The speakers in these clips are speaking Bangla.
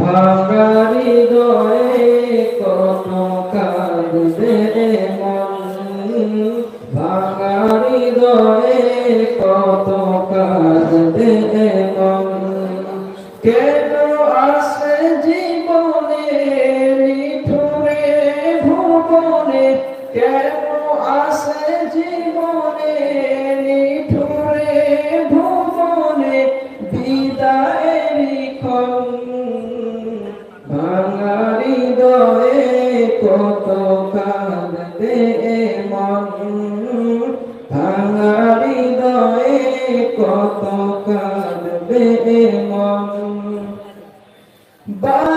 ভাঙারি দয়ে কত কাঁদবে মন? ভাঙারি দয়ে কত কাঁদবে মন? কেন আসে জীবনে নিঠুরে ভুবনে? কেন আসে জীবনে নিঠুরে ভুবনে? বিদায়ের ক্ষণ কত কাঁদবে মন বারে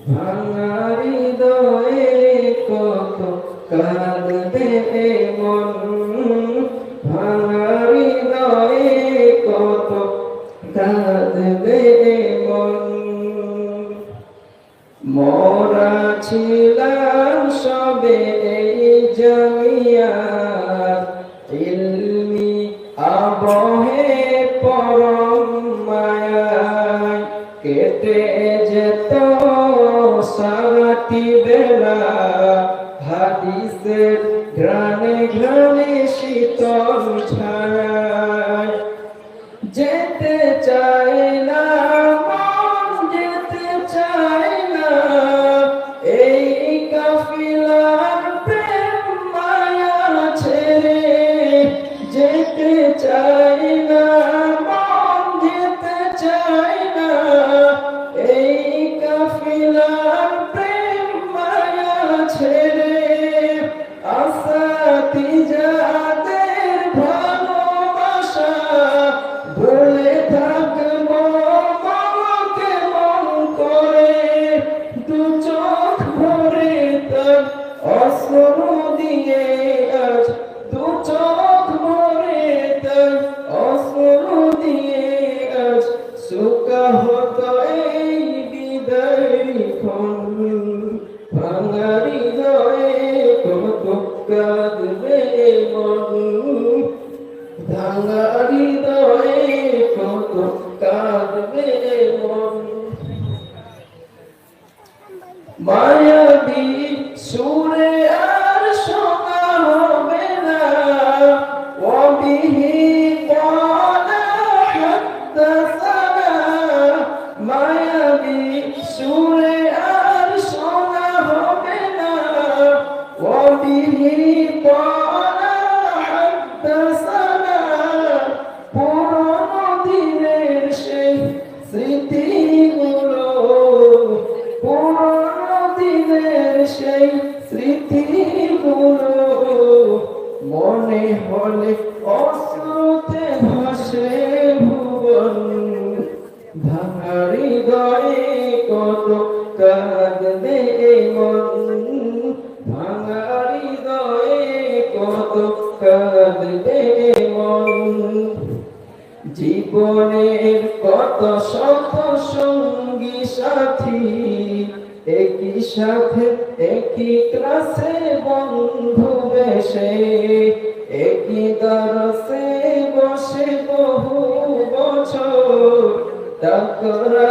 ভাঙারি দয়ে কত কাঁদবে মন ভাঙারি দয়ে কত কাঁদবে মন মোরা ছিলাম সবে এই জমিয়ার ইলমি আবহে পরম মায়ায় কেটে যেত সারাটি বেলা হাদিসের ঘ্রাণে ঘ্রাণে শীতল হতো এই বিদায় ভাঙারি দয়ে কত কাঁদবে মন। ভাঙারি দয়ে কত কাঁদবে মন। সুরে সুরে আর শোনা হবে না। ওবিহি কানা হাদ্দাসানা পুরনো দিনের সেই স্মৃতিগুলো, পুরনো দিনের সেই স্মৃতিগুলো, মনে হলে অশ্রুতে ভাসে। জীবনের কত শত সঙ্গী সাথী, একই সাথে, একই ক্লাসে বন্ধু বেশে একই দরসে বসে বহু বছর। তাকরার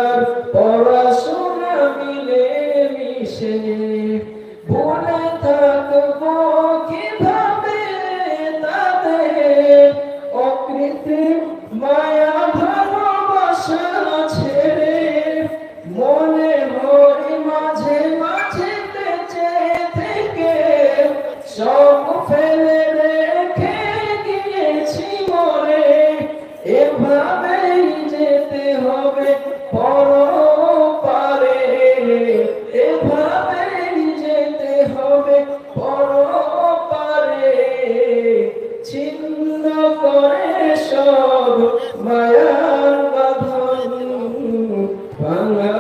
బాగా